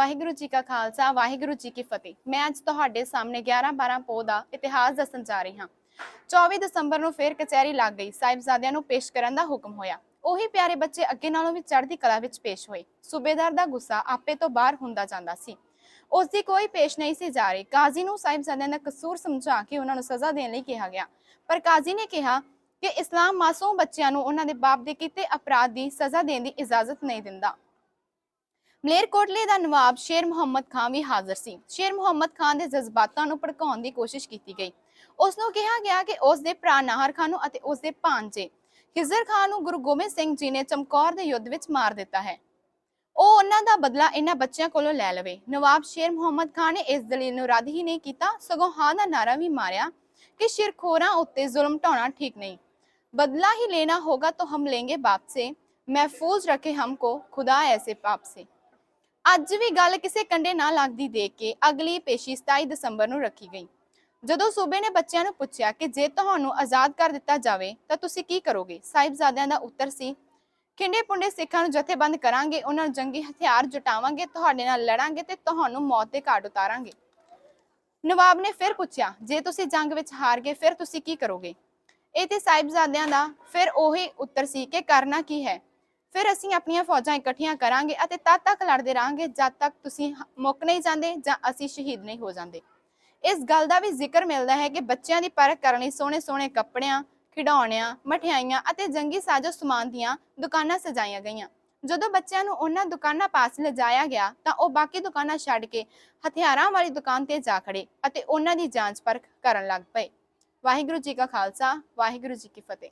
ਵਾਹਿਗੁਰੂ ਜੀ ਕਾ ਖਾਲਸਾ, ਵਾਹਿਗੁਰੂ ਜੀ ਕੀ ਫਤਿਹ। ਮੈਂ ਅੱਜ ਤੁਹਾਡੇ ਸਾਹਮਣੇ 11 12 ਪੋ ਦਾ ਇਤਿਹਾਸ ਦੱਸਣ ਜਾ ਰਹੀ ਹਾਂ। 24 ਦਸੰਬਰ ਨੂੰ ਫੇਰ ਕਚਹਿਰੀ ਲੱਗ ਗਈ, ਸਾਹਿਬਜ਼ਾਦਿਆਂ ਨੂੰ ਪੇਸ਼ ਕਰਨ ਦਾ ਹੁਕਮ ਹੋਇਆ। ਉਹੀ ਪਿਆਰੇ ਬੱਚੇ ਅੱਗੇ ਨਾਲੋਂ ਵੀ ਚੜ੍ਹਦੀ ਕਲਾ ਵਿੱਚ ਪੇਸ਼ ਹੋਏ। ਸੂਬੇਦਾਰ ਦਾ ਗੁੱਸਾ ਆਪੇ ਤੋਂ ਬਾਹਰ ਹੁੰਦਾ ਜਾਂਦਾ ਸੀ। ਉਸ ਦੀ ਕੋਈ ਪੇਸ਼ ਨਹੀਂ ਸੀ ਜਾ ਰਹੀ। ਕਾਜ਼ੀ ਨੂੰ ਸਾਹਿਬਜ਼ਾਦਿਆਂ ਦਾ ਕਸੂਰ ਸਮਝਾ ਕੇ ਉਹਨਾਂ ਨੂੰ ਸਜ਼ਾ ਦੇਣ ਲਈ ਕਿਹਾ ਗਿਆ। ਪਰ ਕਾਜ਼ੀ ਨੇ ਕਿਹਾ ਕਿ ਇਸਲਾਮ ਮਾਸੂਮ ਬੱਚਿਆਂ ਨੂੰ ਉਹਨਾਂ ਦੇ ਬਾਪ ਦੇ ਕੀਤੇ ਅਪਰਾਧ ਦੀ ਸਜ਼ਾ ਦੇਣ ਦੀ ਇਜਾਜ਼ਤ ਨਹੀਂ ਦਿੰਦਾ। ਮਲੇਰਕੋਟਲੇ ਦਾ ਨਵਾਬ ਸ਼ੇਰ ਮੁਹੰਮਦ ਖਾਨ ਵੀ ਹਾਜ਼ਰ ਸੀ। ਸ਼ੇਰ ਮੁਹੰਮਦ ਖਾਨ ਦੇ ਜਜ਼ਬਾਤਾਂ ਨੂੰ ਭੜਕਾਉਣ ਦੀ ਕੋਸ਼ਿਸ਼ ਕੀਤੀ ਗਈ। ਉਸ ਨੂੰ ਕਿਹਾ ਗਿਆ ਕਿ ਉਸ ਦੇ ਭਰਾ ਨਾਹਰ ਖਾਨ ਨੂੰ ਅਤੇ ਉਸ ਦੇ ਭਾਂਜੇ ਖਿਜ਼ਰ ਖਾਨ ਨੂੰ ਗੁਰੂ ਗੋਬਿੰਦ ਸਿੰਘ ਜੀ ਨੇ ਚਮਕੌਰ ਦੇ ਯੁੱਧ ਵਿੱਚ ਮਾਰ ਦਿੱਤਾ ਹੈ। ਉਹ ਉਹਨਾਂ ਦਾ ਬਦਲਾ ਇਹਨਾਂ ਬੱਚਿਆਂ ਕੋਲੋਂ ਲੈ ਲਵੇ। ਨਵਾਬ ਸ਼ੇਰ ਮੁਹੰਮਦ ਖਾਨ ਨੇ ਇਸ ਦਲੀਲ ਨੂੰ ਰੱਦ ਹੀ ਨਹੀਂ ਕੀਤਾ, ਸਗੋਂ ਹਾਂ ਦਾ ਨਾਰਾ ਵੀ ਮਾਰਿਆ ਕਿ ਸ਼ਿਰਖੋਰਾਂ ਉੱਤੇ ਜ਼ੁਲਮ ਢਾਉਣਾ ਠੀਕ ਨਹੀਂ। ਬਦਲਾ ਹੀ ਲੈਣਾ ਹੋਗਾ ਤਾਂ ਹਮ ਲੇਂਗੇ ਬਾਪ ਸੇ ਮਹਿਫੂਜ਼ ਰਖੇ ਹਮਕੋ ਖੁਦਾ ਐਸੇ ਪਾਪ ਸੇ। ਅੱਜ ਵੀ ਗੱਲ ਕਿਸੇ ਕੰਡੇ ਨਾ ਲੱਗਦੀ ਦੇਖ ਕੇ ਅਗਲੀ ਪੇਸ਼ੀ 27 ਦਸੰਬਰ ਨੂੰ ਰੱਖੀ ਗਈ। ਜਦੋਂ ਸੂਬੇ ਨੇ ਬੱਚਿਆਂ ਨੂੰ ਪੁੱਛਿਆ ਕਿ ਜੇ ਤੁਹਾਨੂੰ ਆਜ਼ਾਦ ਕਰ ਦਿੱਤਾ ਜਾਵੇ, ਤਾਂ ਤੁਸੀਂ ਕੀ ਕਰੋਗੇ? ਸਾਹਿਬਜ਼ਾਦਿਆਂ ਦਾ ਉੱਤਰ ਸੀ, ਖਿੰਡੇ ਪੁੰਡੇ ਸਿੱਖਾਂ ਨੂੰ ਜਥੇਬੰਦ ਕਰਾਂਗੇ, ਉਹਨਾਂ ਨੂੰ ਜੰਗੀ ਹਥਿਆਰ ਜੁਟਾਵਾਂਗੇ, ਤੁਹਾਡੇ ਨਾਲ ਲੜਾਂਗੇ ਤੇ ਤੁਹਾਨੂੰ ਮੌਤ ਦੇ ਘਾਟ ਉਤਾਰਾਂਗੇ। ਨਵਾਬ ਨੇ ਫਿਰ ਪੁੱਛਿਆ, ਜੇ ਤੁਸੀਂ ਜੰਗ ਵਿੱਚ ਹਾਰ ਗਏ ਫਿਰ ਤੁਸੀਂ ਕੀ ਕਰੋਗੇ? ਇਹ ਤੇ ਸਾਹਿਬਜ਼ਾਦਿਆਂ ਦਾ ਫਿਰ ਉਹੀ ਉੱਤਰ ਸੀ ਕਿ ਕਰਨਾ ਕੀ ਹੈ? ਫਿਰ ਅਸੀਂ ਆਪਣੀਆਂ ਫੌਜਾਂ ਇਕੱਠੀਆਂ ਕਰਾਂਗੇ ਅਤੇ ਤਦ ਤੱਕ ਲੜਦੇ ਰਹਾਂਗੇ ਜਦ ਤੱਕ ਤੁਸੀਂ ਮੁੱਕ ਨਹੀਂ ਜਾਂਦੇ ਜਾਂ ਅਸੀਂ ਸ਼ਹੀਦ ਨਹੀਂ ਹੋ ਜਾਂਦੇ। ਇਸ ਗੱਲ ਦਾ ਵੀ ਜ਼ਿਕਰ ਮਿਲਦਾ ਹੈ ਕਿ ਬੱਚਿਆਂ ਦੀ ਪਰਖ ਕਰਨ ਲਈ ਸੋਹਣੇ ਸੋਹਣੇ ਕੱਪੜਿਆਂ, ਖਿਡੌਣਿਆਂ, ਮਠਿਆਈਆਂ ਅਤੇ ਜੰਗੀ ਸਾਜ਼ੋ ਸਮਾਨ ਦੀਆਂ ਦੁਕਾਨਾਂ ਸਜਾਈਆਂ ਗਈਆਂ। ਜਦੋਂ ਬੱਚਿਆਂ ਨੂੰ ਉਹਨਾਂ ਦੁਕਾਨਾਂ ਪਾਸ ਲਿਜਾਇਆ ਗਿਆ ਤਾਂ ਉਹ ਬਾਕੀ ਦੁਕਾਨਾਂ ਛੱਡ ਕੇ ਹਥਿਆਰਾਂ ਵਾਲੀ ਦੁਕਾਨ ਤੇ ਜਾ ਖੜੇ ਅਤੇ ਉਹਨਾਂ ਦੀ ਜਾਂਚ ਪਰਖ ਕਰਨ ਲੱਗ ਪਏ। ਵਾਹਿਗੁਰੂ ਜੀ ਕਾ ਖਾਲਸਾ, ਵਾਹਿਗੁਰੂ ਜੀ ਕੀ ਫਤਿਹ।